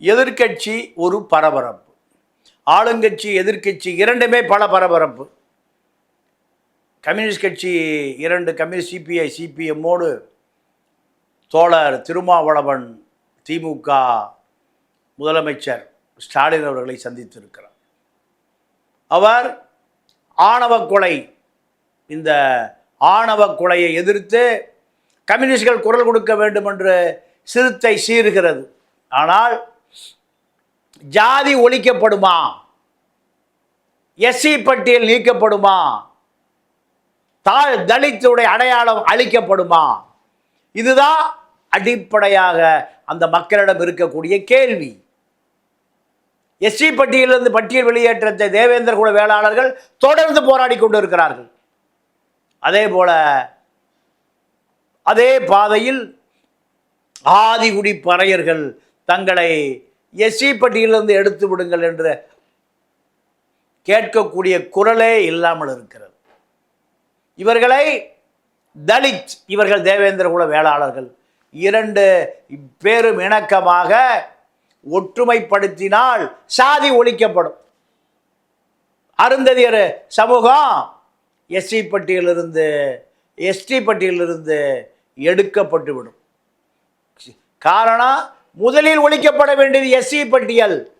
எதிர்க்கட்சி ஒரு பரபரப்பு. ஆளுங்கட்சி எதிர்க்கட்சி இரண்டுமே பல பரபரப்பு. கம்யூனிஸ்ட் கட்சி இரண்டு கம்யூனிஸ்ட் சிபிஐ சிபிஎம்மோடு தோழர் திருமாவளவன் திமுக முதலமைச்சர் ஸ்டாலின் அவர்களை சந்தித்திருக்கிறார். அவர் ஆணவ கொலை இந்த ஆணவ கொலையை எதிர்த்து கம்யூனிஸ்ட்கள் குரல் கொடுக்க வேண்டும் என்று சிறுத்தை சீறுகிறது. ஆனால் ஜாதி ஒழிக்கப்படுமா? எஸ்சி பட்டியல் நீக்கப்படுமா? தாழ் தலித்துடைய அடையாளம் அளிக்கப்படுமா இதுதான் அடிப்படையாக அந்த மக்களிடம் இருக்கக்கூடிய கேள்வி. எஸ்சி பட்டியலிருந்து பட்டியல் வெளியேற்றத்தை தேவேந்திர குல வேளாளர்கள் தொடர்ந்து போராடி கொண்டு இருக்கிறார்கள் அதே போல அதே பாதையில் ஆதிகுடி பறையர்கள் தங்களை எஸ்சி பட்டியலிருந்து எடுத்து விடுங்கள் என்று கேட்கக்கூடிய குரலே இல்லாமல் இருக்கிறது. இவர்களை தலித் இவர்கள் தேவேந்திர குல வேளாளர்கள் இரண்டு பேரும் இணக்கமாக ஒற்றுமைப்படுத்தினால் சாதி ஒழிக்கப்படும். அருந்ததியர் சமூகம் எஸ்சி பட்டியலிருந்து எஸ்டி பட்டியலிருந்து எடுக்கப்பட்டுவிடும். காரணம் முதலில் ஒழிக்கப்பட வேண்டியது எஸ்சி பட்டியல்.